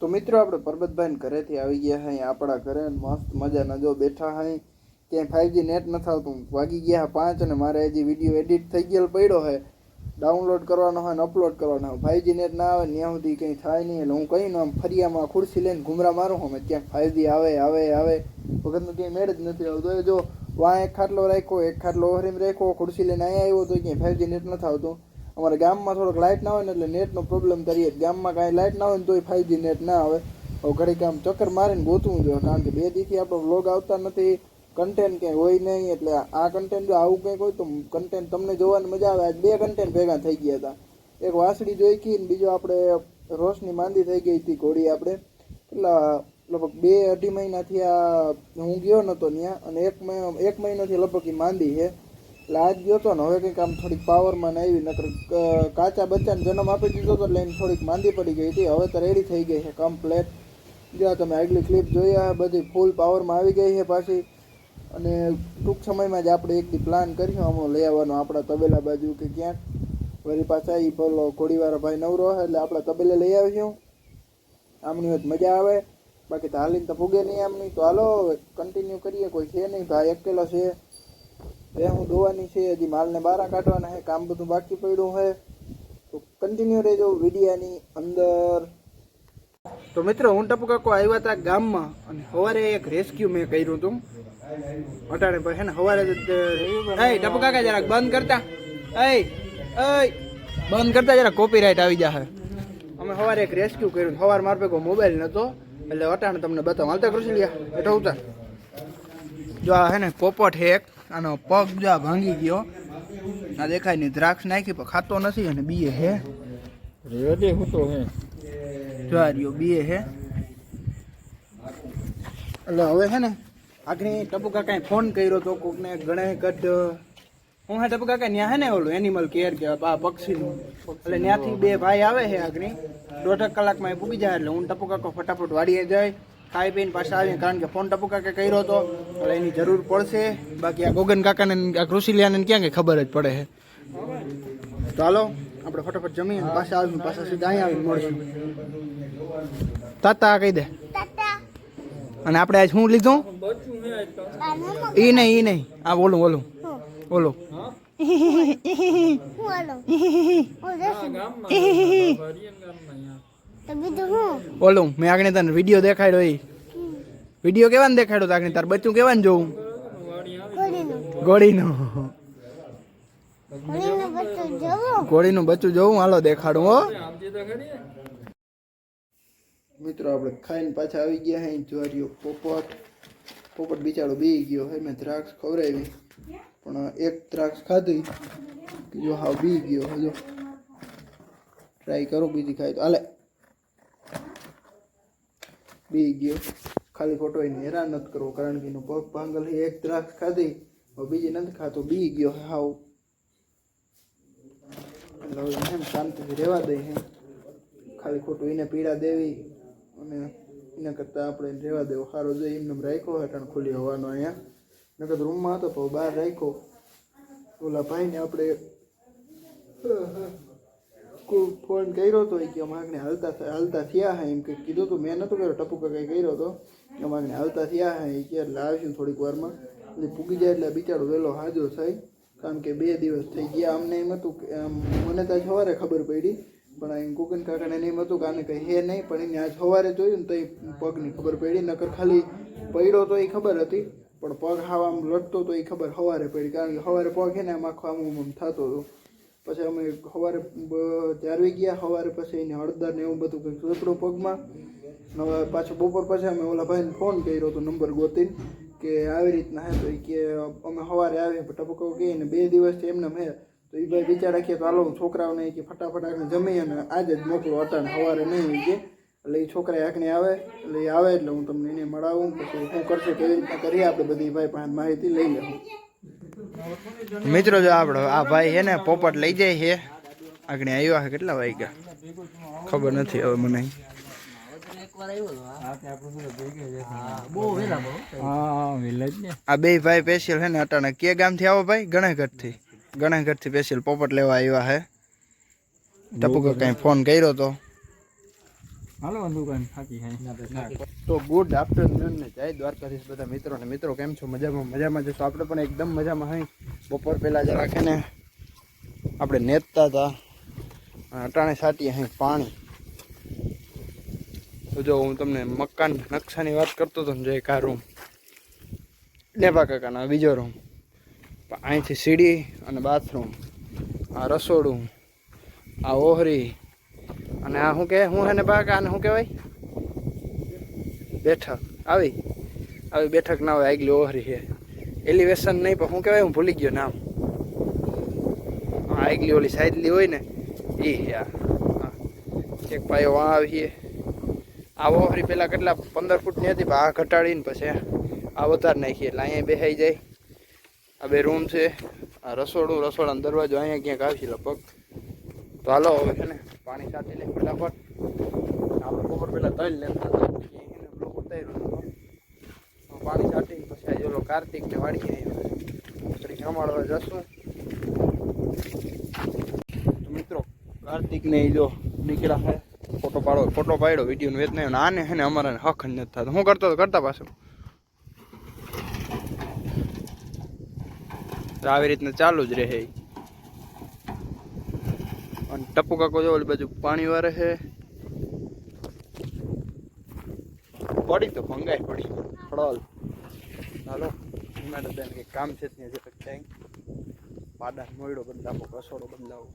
તો મિત્રો, આપણે પરબતભાઈ ઘરેથી આવી ગયા હે અહીંયા આપણા ઘરે મસ્ત મજાના જો બેઠા હાઈ ક્યાંય ફાઈવજી નેટ નથી આવતું વાગી ગયા પાંચ અને મારે હજી વીડિયો એડિટ થઈ ગયેલો પડ્યો હે. ડાઉનલોડ કરવાનો હોય ને અપલોડ કરવાનો હોય. ફાઈવજી નેટ ના આવે ને ત્યાં સુધી કંઈ થાય નહીં, એટલે હું કહી આમ ફરિયામાં ખુરશી લઈને ઘુમરા મારું હું ક્યાંક ફાઈવજી આવે આવે આવે. વખતનું ક્યાંય મેળ જ નથી આવતો. જો વાં એક ખાટલો રાખ્યો, એક ખાટલો ઓહરીમ રાખ્યો, ખુરશી લઈને અહીંયા આવ્યો તો ક્યાંય ફાઈવજી નેટ નથી આવતું અમારે ગામમાં થોડોક લાઇટ ના હોય ને એટલે નેટનો પ્રોબ્લેમ કરીએ. ગામમાં કાંઈ લાઇટ ના હોય ને તોય ફાઈવજી નેટ ના આવે. હવે ઘડીક આમ ચક્કર મારીને ગોતવું જોઈએ, કારણ કે બે દીથી આપણો વ્લોગ આવતા નથી કન્ટેન્ટ ક્યાંય હોય નહીં, એટલે આ કન્ટેન્ટ જો આવું કંઈક હોય તો કન્ટેન્ટ તમને જોવાની મજા આવે. આજ બે કન્ટેન્ટ ભેગા થઈ ગયા હતા. એક વાસળી જોઈ કી ને બીજો આપણે રોશની માંદી થઈ ગઈ હતી ઘોડી આપણે. એટલે લગભગ બે અઢી મહિનાથી આ હું ગયો નહોતો ત્યાં અને એક એક મહિનાથી લગભગ એ માંદી છે. એટલે આજ ગયો તો ને હવે કંઈક આમ થોડીક પાવરમાં ને આવી, નકર કાચા બચ્ચાને જન્મ આપી દીધો તો એટલે એને થોડીક માંદી પડી ગઈ હતી. હવે તો રેડી થઈ ગઈ છે કમ્પ્લેટ જો તમે આગલી ક્લિપ જોયા બધી ફૂલ પાવરમાં આવી ગઈ છે પાછી. અને ટૂંક સમયમાં જ આપણે એકથી પ્લાન કરીશું હમણાં લઈ આવવાનો આપણા તબેલા બાજુ કે ક્યાંક વળી પાછા એ પેલો ઘોડીવાળા ભાઈ નવરો એટલે આપણા તબેલે લઈ આવીશું. આમની વાત મજા આવે. બાકી તો હાલીને તો પૂગે નહીં આમની. તો હાલો કન્ટિન્યુ કરીએ. કોઈ છે નહીં, ભાઈ એકલો છે. હું ધોવાની છે, હજી માલને બહાર કાઢવાના છે, કામ બધું બાકી પડ્યું છે. તો કન્ટિન્યુ રહેજો વિડિયાની અંદર. તો મિત્રો, હું ટપુ કાકો આવ્યા હતા ગામમાં અને સવારે એક રેસ્ક્યુ મેં કર્યું હતું. અટાણે પર હેને સવારે એ, ટપુ કાકા જરાક બંધ કરતા. એ એ, બંધ કરતા જરા કોપીરાઇટ આવી જશે અમે સવારે એક રેસ્ક્યુ કર્યું સવાર માર કોઈ મોબાઈલ નતો. એટલે અટાણે તમને બતાવું. હાલતા કૃષિ લ્યા હેઠો ઉતાર જો આ હે ને, પોપટ હે એક. આનો પગ જા ભાંગી ગયો. આ દેખાય નહીં દ્રાક્ષ નાખી પણ ખાતો નથી અને બીએ હે. રેડી હું તો હે. જો બીએ હે. એટલે હવે છે ને આગળ ટપુ કાકાએ ફોન કર્યો તો કોકને ગણે કદ હું હે ટપુ કાકા ત્યાં હે ને ઓલું એનિમલ કેર કે આ પક્ષીનું? એટલે ત્યાંથી બે ભાઈ આવે છે આગળ. દોઢ કલાકમાં એ પૂગી જાય એટલે હું ટપુ કાકો ફટાફટ વાડીએ જાય ખાઈ પીને પાછા આવીને કારણ કે ફોન ટપુ કાકે કર્યો હતો એટલે એની જરૂર પડશે. બાકી આ ગોગન કાકાને આ કૃષિલિયાને ક્યાં કંઈ ખબર જ પડે છે તો હાલો આપણે ફટાફટ જમી અને પાછા આવીને પાછા સીધા અહીંયા આવીને મળશું. તાતા કહી દે. અને આપણે આજ શું લીધું? એ હે આજ તો ઈ નહીં એ નહીં. આ બોલું બોલું. બોલો. હા ઓલું મેં આગળ તને વીડિયો દેખાડ્યો એ. વીડિયો કેવાને દેખાડ્યો તો આગળ તાર બચ્ચું કેવાને જોવું ગોળીનું. ઘોડીનું ઘોડીનું બચ્ચું જોવું હાલો દેખાડું હો. મિત્રો આપણે ખાઈને પાછા આવી ગયા હે જ્વારીઓ પોપટ. પોપટ બિચારો બી ગયો હે મેં દ્રાક્ષ ખવડાવી. પણ એક દ્રાક્ષ ખાધી જો હાવ બી ગયો હજો. ટ્રાય કરું બીજી ખાઈ તો. હાલે. બી ગયો. ખાલી ખોટો એને હેરાન નથી કરવો, કારણ કે એનો પગ ભાંગલ એક દ્રાક્ષ ખાધી બીજી નથી ખાતો, બી ગયો હે હાવ શાંતિથી રહેવા દે હે. ખાલી ખોટું એને પીડા દેવી અને એના કરતાં આપણે રહેવા દેવો. સારો જોઈએ એમને રાખ્યો હેઠળ ખુલ્લી હોવાનો અહીંયા. નકર રૂમમાં હતો, પણ બહાર રાખ્યો. ઓલા ભાઈને આપણે કોઈ ફોન કર્યો હતો એ કે અમારે હાલતા હાલતા થયા હા એમ કે કીધું હતું મેં નહોતું કર્યો ટપુ કાકાએ કર્યો હતો કે અમારે હાલતા થયા હા, એ કે એટલે આવીશું થોડીક વારમાં. એટલે પૂગી જાય એટલે બિચારો વહેલો હાજર થાય. કારણ કે બે દિવસ થઈ ગયા. અમને એમ હતું કે મને તો આજ સવારે ખબર પડી. પણ એમ કુકન કાકાને એમ હતું કે આને કંઈ હે નહીં, પણ એને આજ સવારે જોયું ને તો એ પગની ખબર પડી. નકર ખાલી પડ્યો તો એ ખબર હતી, પણ પગ હાવ આમ લટતો તો એ ખબર સવારે પડી. કારણ કે સવારે પગ હે ને આમ આખો આમ થતો હતો. પછી અમે સવારે ચારવી ગયા સવારે પછી એને હળદર ને એવું બધું કંઈક ચોપડું પગમાં. હવે પાછો બપોર પછી અમે ઓલા ભાઈને ફોન કર્યો હતો નંબર ગોતીને કે આવી રીતના હે તો એ કે અમે સવારે આવીએ ટપકો કહે ને બે દિવસથી એમને હે તો એ ભાઈ બિચારા કહે તો હાલો છોકરાઓને કે ફટાફટ આગળ જમી અને આજે જ મોકલો અટાણ સવારે નહીં કે. એટલે એ છોકરા આંખને આવે, એટલે એ આવે એટલે હું તમને એને મળાવું પછી શું કરશે કેવી રીતના કરીએ આપણે બધી ભાઈ પાસે માહિતી લઈ લઉં. મિત્રો, જો આપણો આ ભાઈ છે ને, પોપટ લઈ જાય છે. આગળ આવ્યા છે કેટલા વાગ્યા? ખબર નથી હવે મને. હા આ બે ભાઈ સ્પેશિયલ છે ને, અટાણે કે ગામથી આવો ભાઈ? ગણેશગઢથી ગણેશગઢથી સ્પેશિયલ પોપટ લેવા આવ્યા છે. ટપુ કાંઈ ફોન કર્યો તો. હાલો દુકાન થાકી ખાઈ તો ગુડ આફ્ટરનૂન ને જય દ્વારકાધીશ બધા મિત્રો ને મિત્રો કેમ છો? મજામાં મજામાં જશો આપણે પણ એકદમ મજામાં હઈ. બપોર પહેલા જ રાખીને આપણે નેતતા હતા. અટાણે સાટીએ હઈ પાણી. તો જો હું તમને મકાન નકશાની વાત કરતો હતો ને જો એક આ રૂમ ડેબા કાકાના બીજો રૂમ અહીંથી સીડી અને બાથરૂમ આ રસોડું. આ ઓહરી. અને આ શું કે, હે ને બાકા આને શું કહેવાય? બેઠક. આવી. આવી બેઠક ના હોય, આગલી ઓહરી છે. એલિવેશન નહીં, પણ શું કહેવાય, હું ભૂલી ગયો નામ. આગલી ઓલી સાઈડલી હોય ને એ હા. એક પાયો વાં આવીએ આ ઓહરી પહેલાં કેટલા, પંદર ફૂટની હતી આ ઘટાડીને પછી આ વધારે નાખીએ એટલે અહીંયા બેસાઈ જાય. આ બે રૂમ છે. આ રસોડું, રસોડાનો દરવાજો અહીંયા ક્યાંક આવશે લગભગ. તો હાલો હવે છે ને. પાણી સાથે લે ફટાફટ. આપણે બપોર પહેલાં તલ લેતા હતા બ્લોક ઉતાર્યો હતો. પાણી છાંટીને પછી આજે ઓલો કાર્તિકને વાળી આવ્યો પછી જમાડવા જશું. મિત્રો કાર્તિકને ઈ જો નીકળ્યા હે. ફોટો પાડો, ફોટો પાડ્યો વીડિયો નું નહીં આને હે ને અમારે હક નથી થતો. હું કરતો તો કરતા પાછું. આવી રીતના ચાલુ જ રહે. અને ટપુ કાકો જો ઓલી બાજુ પાણી વારે છે. પડી તો ભંગાઈ પડી. ફળોલ. હાલો મેડમ બેન કંઈક કામ છે ત્યાં જે કંઈક પાડા મોયડો બદલાવો કસોડો બદલાવો